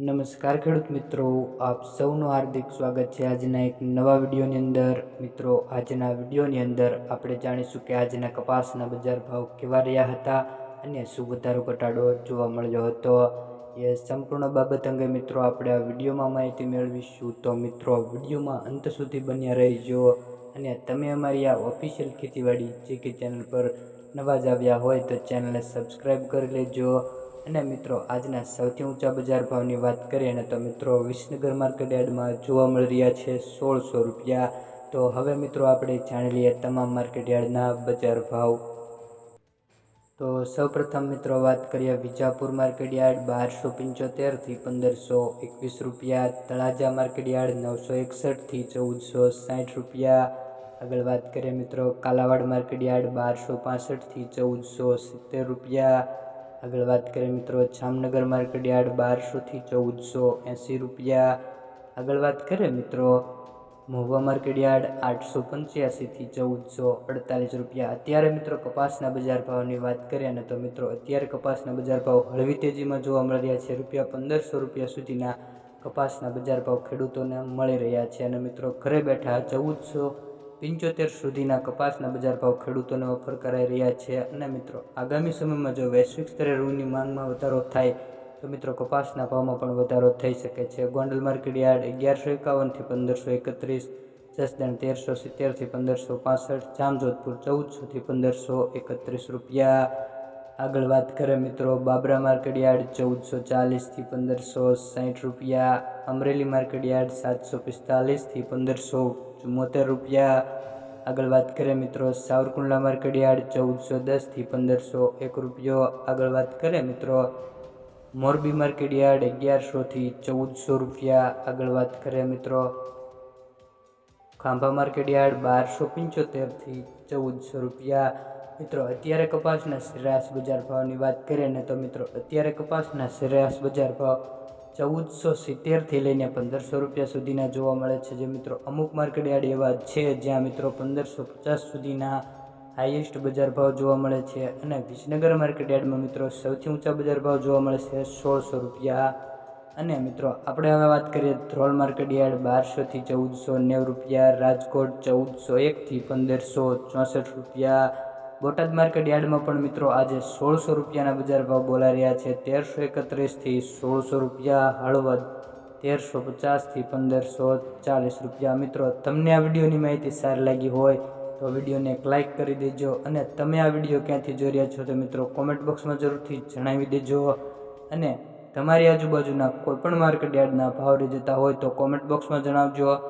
નમસ્કાર ખેડૂત મિત્રો, આપ સૌનું હાર્દિક સ્વાગત છે આજના એક નવા વિડીયોની અંદર. મિત્રો, આજના વિડીયોની અંદર આપણે જાણીશું કે આજના કપાસના બજાર ભાવ કેવા રહ્યા હતા અને શું વધારો ઘટાડો જોવા મળ્યો હતો. એ સંપૂર્ણ બાબત અંગે મિત્રો આપણે આ વિડીયોમાં માહિતી મેળવીશું. તો મિત્રો વિડીયોમાં અંત સુધી બન્યા રહીજો અને તમે અમારી આ ઓફિશિયલ ખેતીવાડી જે કે ચેનલ પર નવા જ આવ્યા હોય તો ચેનલને સબસ્ક્રાઈબ કરી લેજો. અને મિત્રો, આજના સૌથી ઊંચા બજાર ભાવની વાત કરીએ ને તો મિત્રો, વિસનગર માર્કેટ યાર્ડમાં જોવા મળી રહ્યા છે સોળસો રૂપિયા. તો હવે મિત્રો, આપણે જાણી લઈએ તમામ માર્કેટ યાર્ડના બજાર ભાવ. તો સૌપ્રથમ મિત્રો, વાત કરીએ વિજાપુર માર્કેટ યાર્ડ બારસો પંચોતેરથી પંદરસો એકવીસ રૂપિયા. તળાજા માર્કેટ યાર્ડ નવસો એકસઠથી ચૌદસો સાઠ રૂપિયા. આગળ વાત કરીએ મિત્રો, કાલાવાડ માર્કેટ યાર્ડ બારસો પાસઠથી ચૌદસો સિત્તેર રૂપિયા. આગળ વાત કરીએ મિત્રો, જામનગર માર્કેટ યાર્ડ બારસોથી ચૌદસો એંસી રૂપિયા. આગળ વાત કરીએ મિત્રો, મહુવા માર્કેટ યાર્ડ આઠસો પંચ્યાસીથી ચૌદસો અડતાલીસ રૂપિયા. અત્યારે મિત્રો કપાસના બજાર ભાવની વાત કરીએ ને તો મિત્રો, અત્યારે કપાસના બજાર ભાવ હળવી તેજીમાં જોવા મળી રહ્યા છે. રૂપિયા પંદરસો રૂપિયા સુધીના કપાસના બજાર ભાવ ખેડૂતોને મળી રહ્યા છે અને મિત્રો, ઘરે બેઠા ચૌદસો પંચોતેર સુધીના કપાસના બજાર ભાવ ખેડૂતોને ઓફર કરાઈ રહ્યા છે. અને મિત્રો, આગામી સમયમાં જો વૈશ્વિક સ્તરે રૂની માંગમાં વધારો થાય, તો મિત્રો, કપાસના ભાવમાં પણ વધારો થઈ શકે છે. ગોંડલ માર્કેટ યાર્ડ અગિયારસો એકાવનથી પંદરસો એકત્રીસ, જસદણ તેરસો સિત્તેરથી પંદરસો પાસઠ, જામજોધપુર ચૌદસોથી પંદરસો એકત્રીસ રૂપિયા. આગળ વાત કરે મિત્રો, બાબરા માર્કેટ યાર્ડ ચૌદસો ચાલીસથી પંદરસો સાઠ રૂપિયા, અમરેલી માર્કેટ યાર્ડ સાતસો પિસ્તાલીસથી પંદરસો ચુમ્મોતેર રૂપિયા. આગળ વાત કરીએ મિત્રો, સાવરકુંડલા માર્કેટ યાર્ડ ચૌદસો દસથી પંદરસો એક રૂપિયો. આગળ વાત કરીએ મિત્રો, મોરબી માર્કેટ યાર્ડ અગિયારસોથી ચૌદસો રૂપિયા. આગળ વાત કરીએ મિત્રો ખાંભા માર્કેટ યાર્ડ બારસો પંચોતેરથી ચૌદસો રૂપિયા. મિત્રો, અત્યારે કપાસના સરેરાશ બજાર ભાવની વાત કરીએ ને તો મિત્રો, અત્યારે કપાસના સરેરાશ બજાર ભાવ ચૌદસો સિત્તેરથી લઈને પંદરસો રૂપિયા સુધીના જોવા મળે છે. જે મિત્રો, અમુક માર્કેટ યાર્ડ એવા છે જ્યાં મિત્રો પંદરસો પચાસ સુધીના હાઈએસ્ટ બજાર ભાવ જોવા મળે છે. અને વિસનગર માર્કેટ યાર્ડમાં મિત્રો, સૌથી ઊંચા બજાર ભાવ જોવા મળે છે સોળસો રૂપિયા. અને મિત્રો, આપણે હવે વાત કરીએ ધ્રોલ માર્કેટ યાર્ડ બારસોથી ચૌદસો નેવું રૂપિયા, રાજકોટ ચૌદસો એકથી પંદરસો ચોસઠ રૂપિયા. બોટાદ માર્કેટ યાર્ડમાં પણ મિત્રો આજે સોળસો રૂપિયાના બજાર ભાવ બોલા રહ્યા છે. તેરસો એકત્રીસથી સોળસો રૂપિયા, હળવદ તેરસો પચાસથી પંદરસો ચાલીસ રૂપિયા. મિત્રો, તમને આ વિડીયોની માહિતી સારી લાગી હોય તો વિડીયોને એક લાઇક કરી દેજો અને તમે આ વીડિયો ક્યાંથી જોઈ રહ્યા છો તો મિત્રો કોમેન્ટ બોક્સમાં જરૂરથી જણાવી દેજો. અને તમારી આજુબાજુના કોઈપણ માર્કેટ યાર્ડના ભાવ જતા હોય તો કોમેન્ટ બોક્સમાં જણાવજો.